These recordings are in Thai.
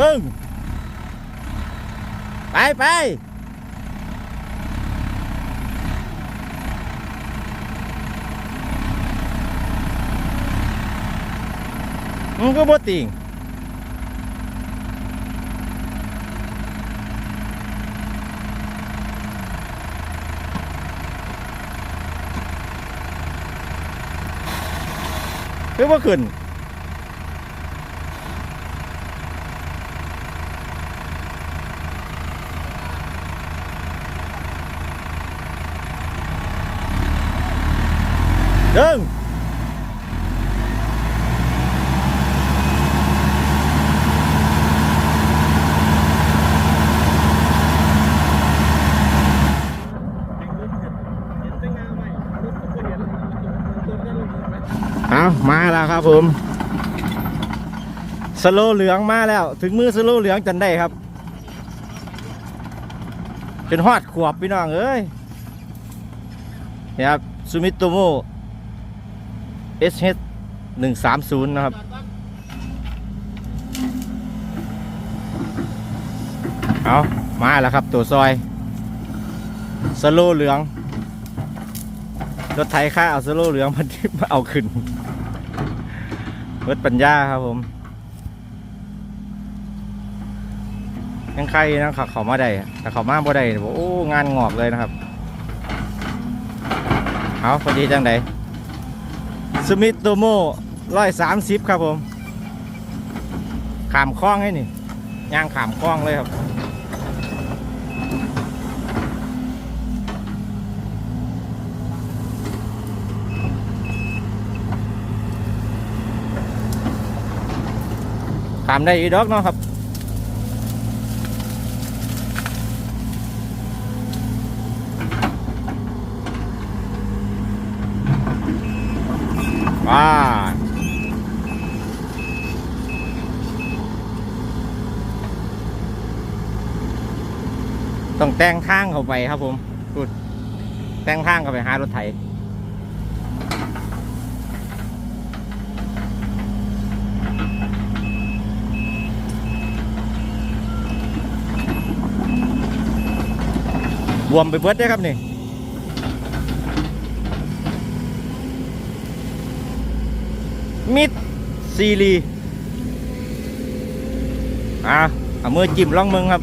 ดึงไปไปมันก็บ่ติงคือบ่าขึ้น ดึงเอามาแล้วครับผม สโลเหลืองมาแล้ว ถึงมือสโลเหลืองจันได้ครับเป็นฮอดขวบพี่น้องเอ้ยนี่ครับซูมิโตโม SH 130 นะครับ เอามาแล้วครับ ตัวซอย สโลว์เหลือง รถไถค่าเอาสโลว์เหลืองมาที่มาเอาขึ้นรถปัญญาครับผม ยังใครนะเขาเขามาได้แต่เขามาบ่ได้โอ้ งานงอกเลยนะครับ เอาพอดีจังได สมิธโตโม่ร้อยสามสิบครับผมขามคล้องให้นี่ย่างขามคล้องเลยครับ ขามได้อีดอกเนาะครับ ว้าต้องแต่งทางเข้าไปครับผมพูดแต่งทางเข้าไปหารถไถบวมไปเบิดได้ครับนี่ มิดซีรีอะเอามือจิ้มล่องมึงครับ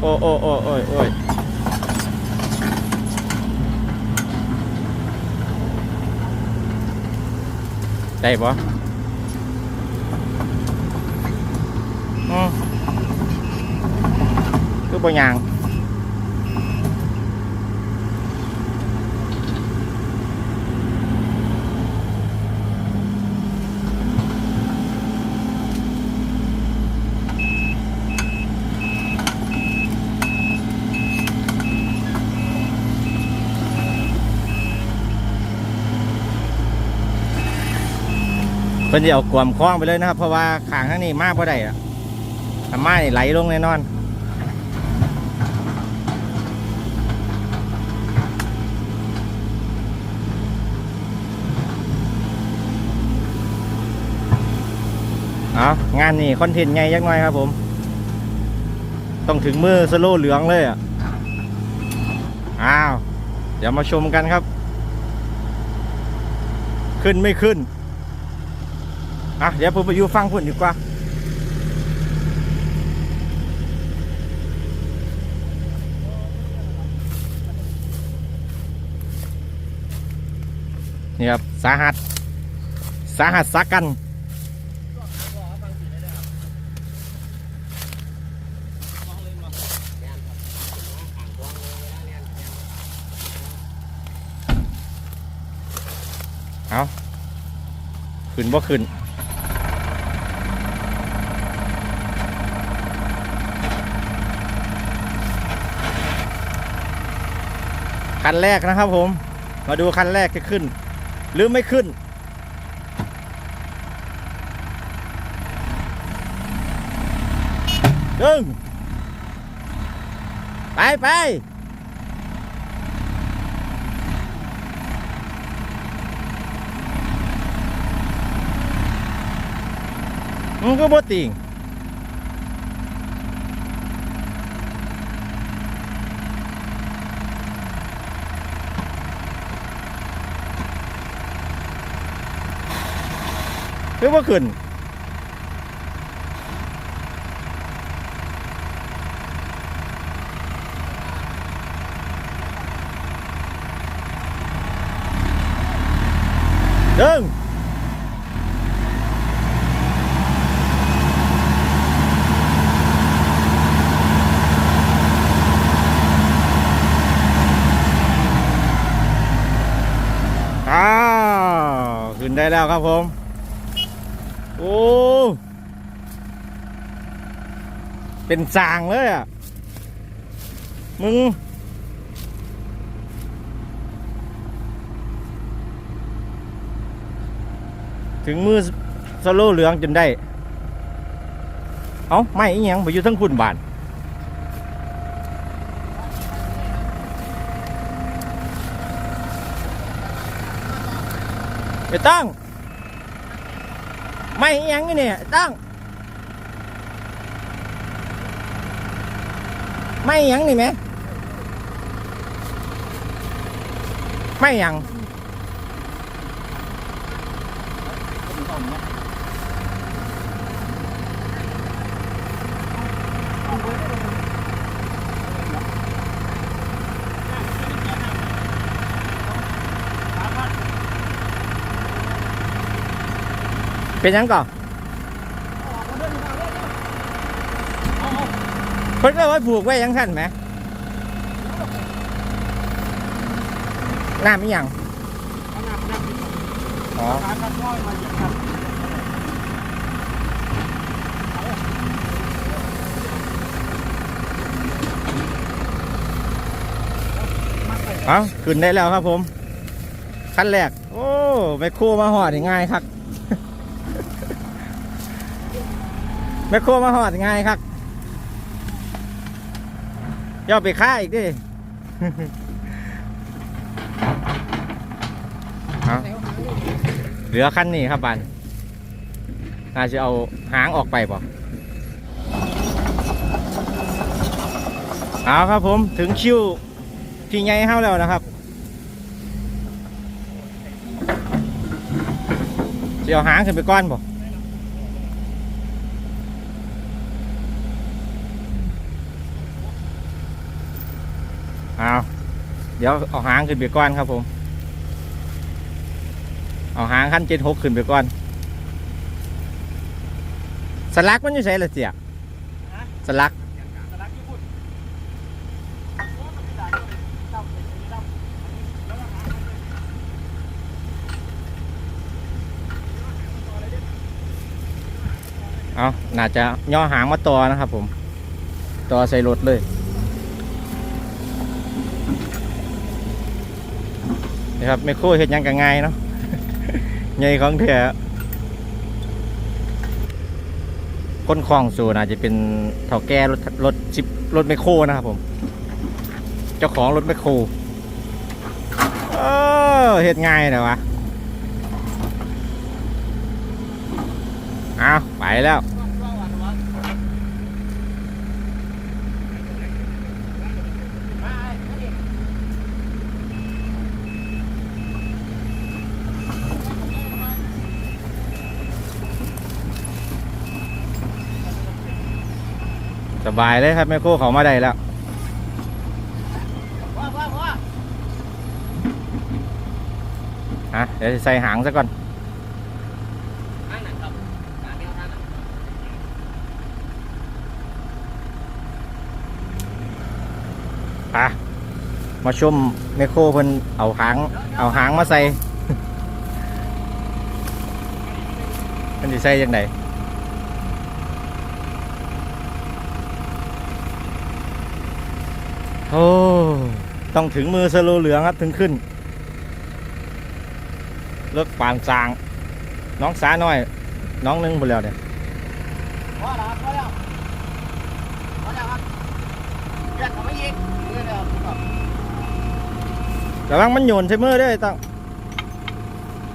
โอ้โอ้โอ้โอ้ยโอ้ยได้ปะอืมคือปยาง เพิ่นจะเอากลวมคล้องไปเลยนะครับ เพราะว่าขางข้างนี้มากพอได้อะถ้ามาไหลลงแน่นอนเอางานนี้คอนเทนต์ใหญ่ยักหน่อยครับผม ต้องถึงมือสโลว์เหลืองเลยอะ อ้าว เดี๋ยวมาชมกันครับ ขึ้นไม่ขึ้น อะเดี๋ยวผมไปอยู่ฟังพุ่นดีกว่านี่ครับสาหัสสาหัสสากันเอาขึ้นบ่ขึ้น คันแรกนะครับผม มาดูคันแรกจะขึ้น หรือไม่ขึ้น ดึง ไปไปมันก็บ่ติง คือว่าขึ้นดึงอ้าว ขึ้นได้แล้วครับผม เป็นสางเลยอะ มึง ถึงมือสโลว์เหลืองจนได้ เอาไม่อีหยังไปอยู่ทั้งพุ่นบานไปตั้ง ไม่ยังนี่เนี่ยตั้ง ไม่ยังนี่ไหมไม่ยัง เป็นยังก่อนเพิ่นก็ไว้ผูกไว้ยังท่านไหมน้ำอีหยังอ๋อเอาขึ้นได้แล้วครับผม ขั้นแรก โอ้ไปคู่มาหอดง่ายครับ แม่โคมาหอดง่ายครับย่อไปค่าอีกดิเหลือคันนี้ครับบันน่าจะเอาหางออกไปป่ะเอาครับผมถึงคิวที่ใหญ่เฮาแล้วนะครับจะเอาหางขึ้นไปก้อนป่ะ เอา เดี๋ยวเอาหางขึ้นไปก่อนครับผม เอาหางขั้นเจ็ดหกขึ้นไปก่อน สลักมันอยู่ใส่ละเจียสลักเอาน่าจะย่อหางมาต่อนะครับผม ต่อใส่รถเลย นะครับไม่โคเห็ดยังกันง่ายเนาะใหญ่ของแท้นคลองสูน่าจะเป็นเถ่าแก่รถรถจิบรถไมโครนะครับผม เจ้าของรถไมโครเออเห็ดง่ายเลยวะเอาไปแล้ว บายเลยครับแม่โคเขามาได้แล้วฮะเดี๋ยวใส่หางซะก่อนไปมาชมแม่โคเพิ่นเอาหาง เอาหางมาใส่มันจะใส่ยังไง โอ้ต้องถึงมือสโลเหลืองครับถึงขึ้น เลิกปานจาง น้องสาน้อย น้องนึงหมดแล้วเนี่ยพอแล้วครับพอแล้วพอแล้วครับเลื่อนเขาไม่ยิงเลื่อนแล้วครับระวังมันโยนใช้มือด้วยต้อง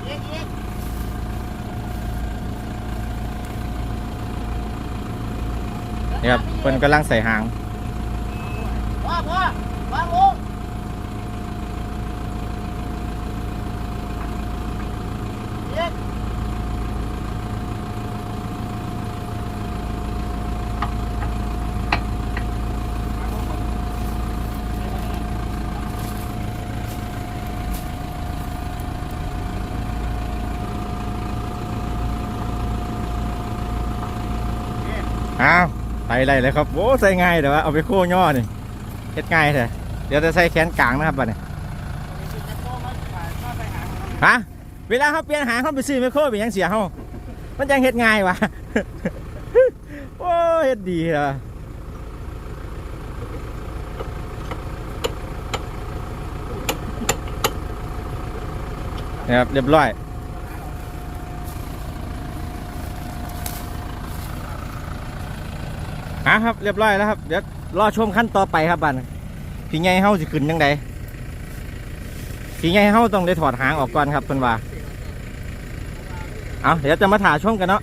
ยิงยิงนี่ครับเพิ่นกำลังใส่หาง พอวางลงเย็ดอ้าวไปไรเลยครับโอ้ใส่ง่ายแต่ว่าเอาไปโค้ย่อนี่ เฮ็ดง่ายเถอะเดี๋ยวจะใส่แขนกลางนะครับบัดนี้ฮะเวลาเขาเปลี่ยนหางเขาไปซื้อไมโครเป็นยังเสียเขามันยังเฮ็ดง่ายวะโอ้เฮ็ดดีอะนะครับเรียบร้อยอะครับเรียบร้อยแล้วครับเดี๋ยว รอชมขั้นต่อไปครับบันพี่ใหญ่เฮาสิขึ้นยังไงพี่ใหญ่เฮาต้องได้ถอดหางออกก่อนครับเพิ่นว่าเอาเดี๋ยวจะมาถ่าชมกันเนาะ